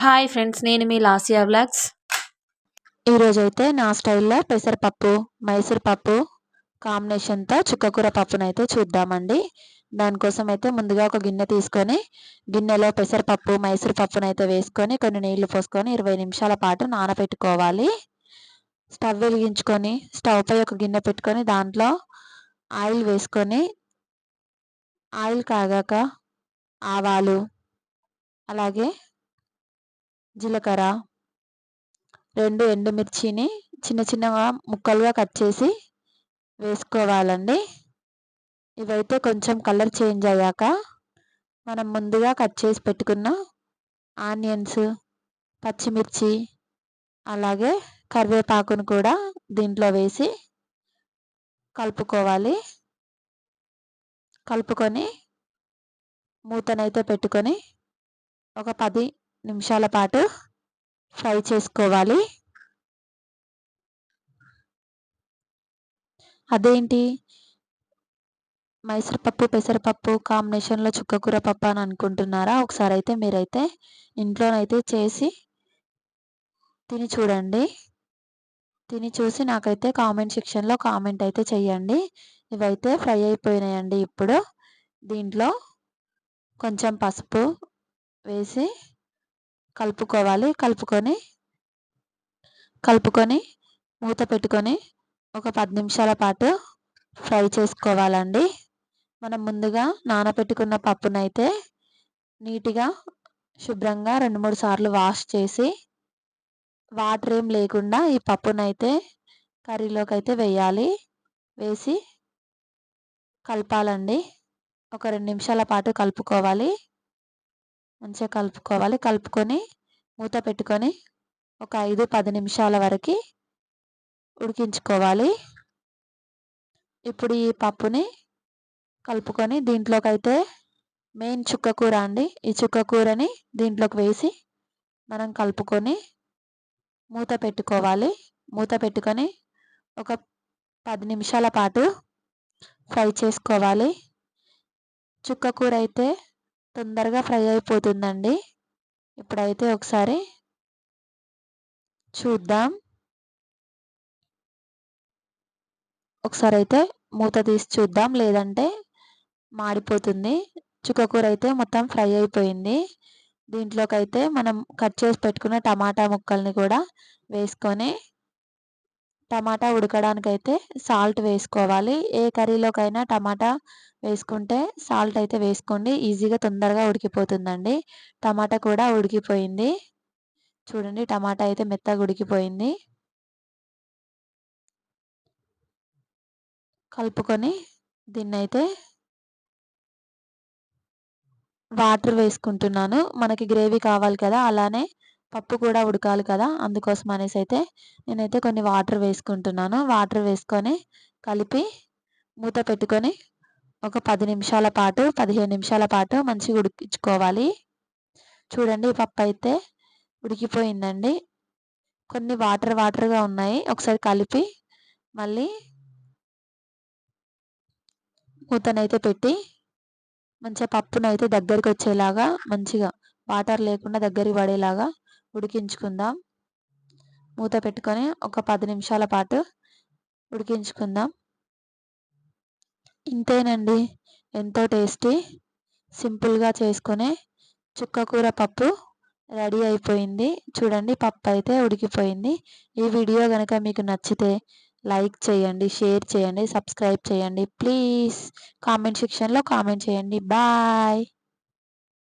Hi friends నేను మీ లాసియా vlogs. ఈరోజైతే నా స్టైల్లో పెసరపప్పు మైసూర్ పప్పు కాంబినేషన్తో చుక్కకూర పప్పునైతే చూద్దామండి. దానికోసం అయితే ముందుగా ఒక గిన్నె తీసుకొని గిన్నెలో పెసరపప్పు మైసూర్ పప్పునైతే వేసుకొని కొన్ని నీళ్ళు పోసుకొని ఇరవై నిమిషాల పాటు నానబెట్టుకోవాలి స్టవ్ వెలిగించుకొని స్టవ్ పై ఒక గిన్నె పెట్టుకొని దాంట్లో ఆయిల్ వేసుకొని ఆయిల్ కాగాక ఆవాలు అలాగే జీలకర్ర రెండు ఎండుమిర్చిని చిన్న చిన్నగా ముక్కలుగా కట్ చేసి వేసుకోవాలండి. ఇవైతే కొంచెం కలర్ చేంజ్ అయ్యాక మనం ముందుగా కట్ చేసి పెట్టుకున్న ఆనియన్స్ పచ్చిమిర్చి అలాగే కరివేపాకును కూడా దీంట్లో వేసి కలుపుకోవాలి. కలుపుకొని మూతనైతే పెట్టుకొని ఒక పది నిమిషాల పాటు ఫ్రై చేసుకోవాలి. అదేంటి? మైసూర్పప్పు పెసరపప్పు కాంబినేషన్లో చుక్కకూర పప్పు అని అనుకుంటున్నారా? ఒకసారి అయితే మీరైతే ఇంట్లోనైతే చేసి తిని చూడండి. తిని చూసి నాకైతే కామెంట్ సెక్షన్లో కామెంట్ అయితే చేయండి ఇవైతే ఫ్రై అయిపోయినాయండి ఇప్పుడు. దీంట్లో కొంచెం పసుపు వేసి కలుపుకోవాలి. కలుపుకొని కలుపుకొని మూత పెట్టుకొని ఒక పది నిమిషాల పాటు ఫ్రై చేసుకోవాలండి. మనం ముందుగా నానబెట్టుకున్న పప్పునైతే నీట్గా శుభ్రంగా రెండు మూడు సార్లు వాష్ చేసి వాటర్ ఏం లేకుండా ఈ పప్పునైతే కర్రీలోకి అయితే వేయాలి. వేసి కలపాలండి. ఒక రెండు నిమిషాల పాటు కలుపుకోవాలి. మంచిగా కలుపుకోవాలి. కలుపుకొని మూత పెట్టుకొని ఒక ఐదు పది నిమిషాల వరకు ఉడికించుకోవాలి. ఇప్పుడు ఈ పప్పుని కలుపుకొని దీంట్లోకి అయితే మెయిన్ చుక్క కూర అండి. ఈ చుక్క కూరని దీంట్లోకి వేసి మనం కలుపుకొని మూత పెట్టుకోవాలి. మూత పెట్టుకొని ఒక పది నిమిషాల పాటు ఫ్రై చేసుకోవాలి. చుక్క కూర అయితే తొందరగా ఫ్రై అయిపోతుందండి. ఇప్పుడైతే ఒకసారి చూద్దాం. ఒకసారి అయితే మూత తీసి చూద్దాం. లేదంటే మాడిపోతుంది. చుక్కకూర అయితే మొత్తం ఫ్రై అయిపోయింది. దీంట్లోకి అయితే మనం కట్ చేసి పెట్టుకున్న టమాటా ముక్కల్ని కూడా వేసుకొని టమాటా ఉడకడానికైతే సాల్ట్ వేసుకోవాలి. ఏ కర్రీలోకైనా టమాటా వేసుకుంటే సాల్ట్ అయితే వేసుకోండి. ఈజీగా తొందరగా ఉడికిపోతుందండి. టమాటా కూడా ఉడికిపోయింది. చూడండి టమాటా అయితే మెత్తగా ఉడికిపోయింది. కలుపుకొని దీన్నైతే వాటర్ వేసుకుంటున్నాను. మనకి గ్రేవీ కావాలి కదా అలానే పప్పు కూడా ఉడకాలి కదా అందుకోసం అనేసి అయితే నేనైతే కొన్ని వాటర్ వేసుకుంటున్నాను. వాటర్ వేసుకొని కలిపి మూత పెట్టుకొని ఒక పది నిమిషాల పాటు పదిహేను నిమిషాల పాటు మంచిగా ఉడికించుకోవాలి. చూడండి పప్పు అయితే ఉడికిపోయిందండి. కొన్ని వాటర్ వాటర్గా ఉన్నాయి. ఒకసారి కలిపి మళ్ళీ మూతనైతే పెట్టి మంచిగా పప్పునైతే దగ్గరికి వచ్చేలాగా మంచిగా వాటర్ లేకుండా దగ్గరికి పడేలాగా ఉడికించుకుందాం. మూత పెట్టుకొని ఒక పది నిమిషాల పాటు ఉడికించుకుందాం. ఇంతేనండి. ఎంతో టేస్టీ సింపుల్గా చేసుకునే చుక్కకూర పప్పు రెడీ అయిపోయింది. చూడండి పప్పు అయితే ఉడికిపోయింది. ఈ వీడియో కనుక మీకు నచ్చితే లైక్ చేయండి షేర్ చేయండి సబ్స్క్రైబ్ చేయండి. ప్లీజ్ కామెంట్ సెక్షన్లో కామెంట్ చేయండి. బాయ్.